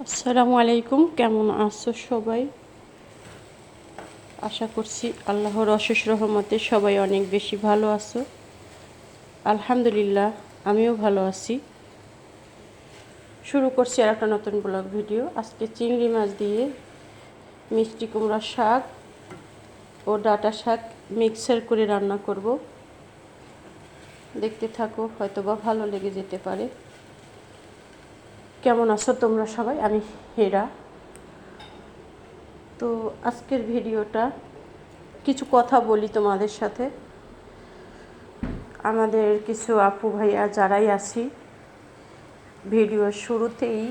আসসালামু আলাইকুম, কেমন আছো সবাই? আশা করছি আল্লাহর অশেষ রহমতে সবাই অনেক বেশি ভালো আছো। আলহামদুলিল্লাহ, আমিও ভালো আছি। শুরু করছি আর একটা নতুন ব্লগ ভিডিও। আজকে চিংড়ি মাছ দিয়ে মিষ্টি কুমড়া শাক ও ডাটা শাক মিক্সার করে রান্না করব। দেখতে থাকো, হয়তোবা ভালো লেগে যেতে পারে। কেমন আছো তোমরা সবাই? আমি হেরা। তো আজকের ভিডিওটা কিছু কথা বলি তোমাদের সাথে। আমাদের কিছু আপু ভাইয়া যারাই আছি ভিডিওর শুরুতেই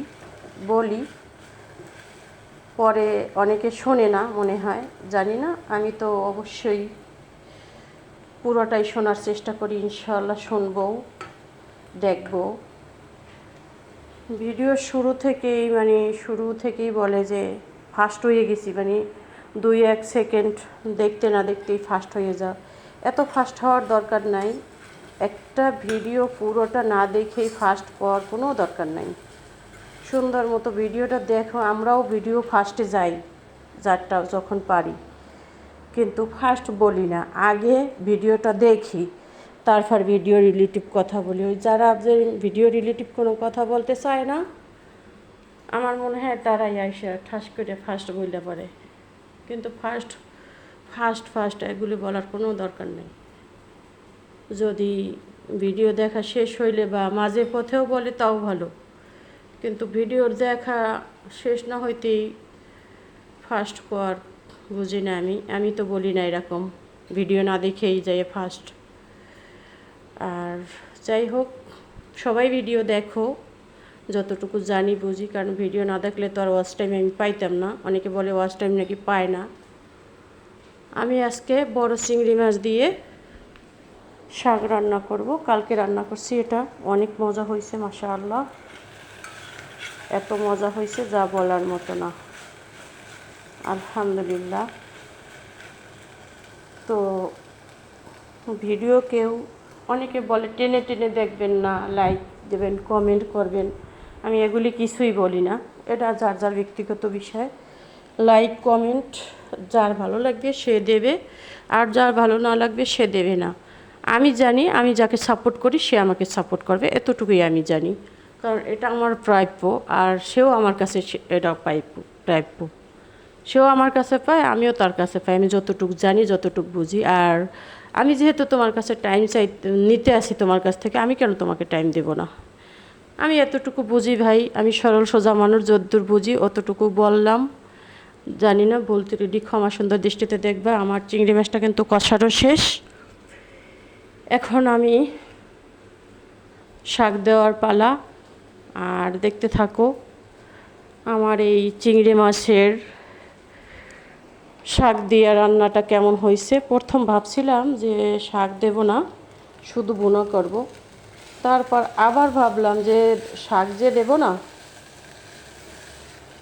বলি। পরে অনেকে শোনে না, মনে হয়। জানি না, আমি তো অবশ্যই পুরোটাই শোনার চেষ্টা করি ইনশাল্লাহ শুনব, দেখব। ভিডিও শুরু থেকেই মানে শুরু থেকেই বলে যে ফাস্ট হয়ে গেছি মানে দুই এক সেকেন্ড দেখতে না দেখতেই ফাস্ট হয়ে যাও। এত ফাস্ট হওয়ার দরকার নাই। একটা ভিডিও পুরোটা না দেখেই ফাস্ট পাওয়ার কোনো দরকার নাই। সুন্দর মতো ভিডিওটা দেখো, আমরাও ভিডিও ফাস্টে যাই যারটা যখন পারি। কিন্তু ফার্স্ট বলি না, আগে ভিডিওটা দেখি। তারপর ভিডিও রিলেটিভ কথা বলি। ওই যারা ভিডিও রিলেটিভ কোনো কথা বলতে চায় না, আমার মনে হয় তারাই আইসে ঠাস করে ফার্স্ট বলতে পারে কিন্তু ফার্স্ট ফার্স্ট ফার্স্ট এগুলি বলার কোনো দরকার নেই। যদি ভিডিও দেখা শেষ হইলে বা মাঝে পথেও বলে তাও ভালো। কিন্তু ভিডিওর দেখা শেষ না হইতেই ফার্স্ট পর বুঝি না আমি। আমি তো বলি না এরকম। ভিডিও না দেখেই যাই ফার্স্ট আর যাই হোক, সবাই ভিডিও দেখো। যতটুকু জানি বুঝি, কারণ ভিডিও না দেখলে তো আর ওয়াচ টাইম আমি পাইতাম না। অনেকে বলে ওয়াচ টাইম নাকি পায় না। আমি আজকে বড় চিংড়ি মাছ দিয়ে শাক রান্না করব। কালকে রান্না করছি এটা। অনেক মজা হয়েছে মাসা আল্লাহ এত মজা হয়েছে, যা বলার মতো না। আলহামদুলিল্লাহ। তো ভিডিও কেউ অনেকে বলে, টেনে টেনে দেখবেন না লাইক দেবেন কমেন্ট করবেন। আমি এগুলি কিছুই বলি না। এটা যার যার ব্যক্তিগত বিষয়। লাইক কমেন্ট যার ভালো লাগবে সে দেবে, আর যার ভালো না লাগবে সে দেবে না। আমি জানি, আমি যাকে সাপোর্ট করি, সে আমাকে সাপোর্ট করবে। এতটুকুই আমি জানি। কারণ এটা আমার প্রাপ্য, আর সেও আমার কাছে এটা পাইপ, প্রাপ্য। সেও আমার কাছে পায়, আমিও তার কাছে পাই। আমি যতটুকু জানি, যতটুকু বুঝি। আর আমি যেহেতু তোমার কাছে টাইম চাই, নিতে আসি তোমার কাছ থেকে, আমি কেন তোমাকে টাইম দেব না? আমি এতটুকু বুঝি ভাই, আমি সরল সোজা মানুষ, যদ্দূর বুঝি, অতটুকু বললাম। জানি না, বলতে রেডি, ক্ষমা সুন্দর দৃষ্টিতে দেখবে, আমার চিংড়ি মাছটা কিন্তু কষারও শেষ। এখন আমি শাক দেওয়ার পালা, আর দেখতে থাকো, আমার এই চিংড়ি মাছের শাক দিয়ে রান্নাটা কেমন হয়েছে? প্রথম ভাবছিলাম যে শাক দেব না, শুধু বুনো করব। তারপর আবার ভাবলাম যে শাক যে দেব না,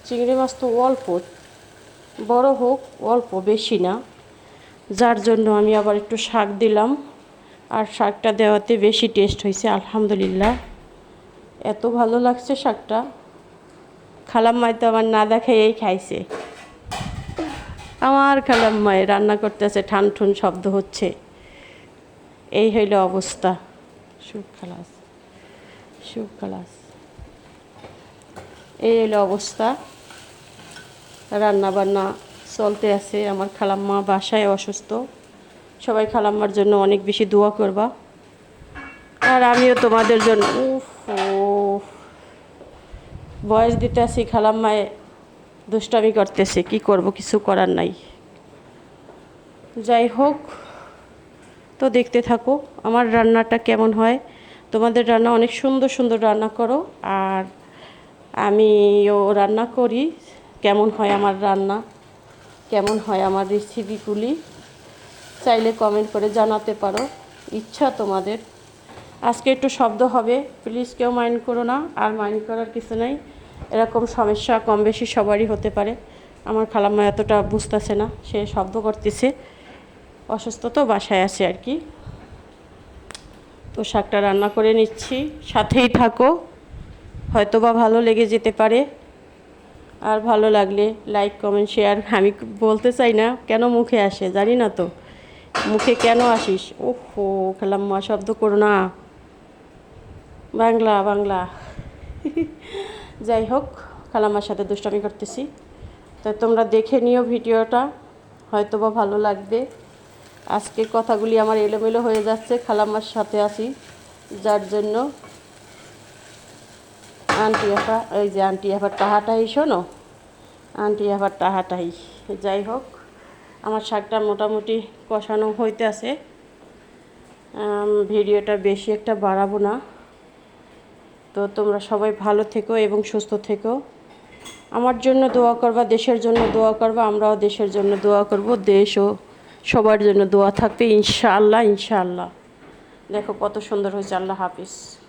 চিংড়ি মাছ তো অল্প, বড় হোক অল্প বেশি না। যার জন্য আমি আবার একটু শাক দিলাম, আর শাকটা দেওয়াতে বেশি টেস্ট হয়েছে, আলহামদুলিল্লাহ। এত ভালো লাগছে শাকটা। খালাম মাই তো আমার না এই খাইছে। আমার খালাম মায়ে রান্না করতেছে ঠান ঠুন শব্দ হচ্ছে। এই হইল অবস্থা। সুখ খালাস সুখ খালাস। এই হইল অবস্থা। রান্না বান্না চলতে আছে, আমার খালাম্মা বাসায় অসুস্থ। সবাই খালাম্মার জন্য অনেক বেশি দোয়া করবা। আর আমিও তোমাদের জন্য, উফ বয়স দিতে আসি খালাম্মায় দুষ্টামি করতেছে, কি করব, কিছু করার নাই। যাই হোক, তো দেখতে থাকো, আমার রান্নাটা কেমন হয়। তোমাদের রান্না অনেক সুন্দর সুন্দর রান্না করো, আর আমিও রান্না করি। কেমন হয় আমার রান্না? কেমন হয় আমার রেসিপিগুলি চাইলে কমেন্ট করে জানাতে পারো। ইচ্ছা তোমাদের। আজকে একটু শব্দ হবে প্লিজ কেউ মাইন্ড করো না, আর মাইন্ড করার কিছু নাই। এরকম সমস্যা কম বেশি সবারই হতে পারে। আমার খালাম্মা এতটা বুঝতেছে না, সে শব্দ করতেছে। অসুস্থ তো বাসায় আছে আর কি। তো শাকটা রান্না করে নিচ্ছি, সাথেই থাকো। হয়তো বা ভালো লেগে যেতে পারে। আর ভালো লাগলে লাইক কমেন্ট শেয়ার আমি বলতে চাই না, কেন মুখে আসে, জানি না তো। মুখে কেন আসিস? ওহো, খালাম্মা শব্দ করো না। বাংলা বাংলা। যাই হোক খালাম্মার সাথে দুষ্টামি করতেছি। তো তোমরা দেখে নিও ভিডিওটা হয়তো বা ভালো লাগবে। আজকে কথাগুলি আমার এলোমেলো হয়ে যাচ্ছে খালাম্মার সাথে আছি, যার জন্য আন্টি আফা, এই যে আন্টি আফার টাহাটাই, শোনো? আন্টি আফার টাহাটাই। যাই হোক, আমার শাকটা মোটামুটি কষানো হইতে আছে ভিডিওটা বেশি একটা বাড়াবো না। তো তোমরা সবাই ভালো থেকো এবং সুস্থ থেকো। আমার জন্য দোয়া করবা, দেশের জন্য দোয়া করবা, আমরাও দেশের জন্য দোয়া করব, দেশ ও সবার জন্য দোয়া থাকবে, ইনশাআল্লাহ ইনশাআল্লাহ। দেখো কত সুন্দর হয়েছে, আল্লাহ হাফিজ।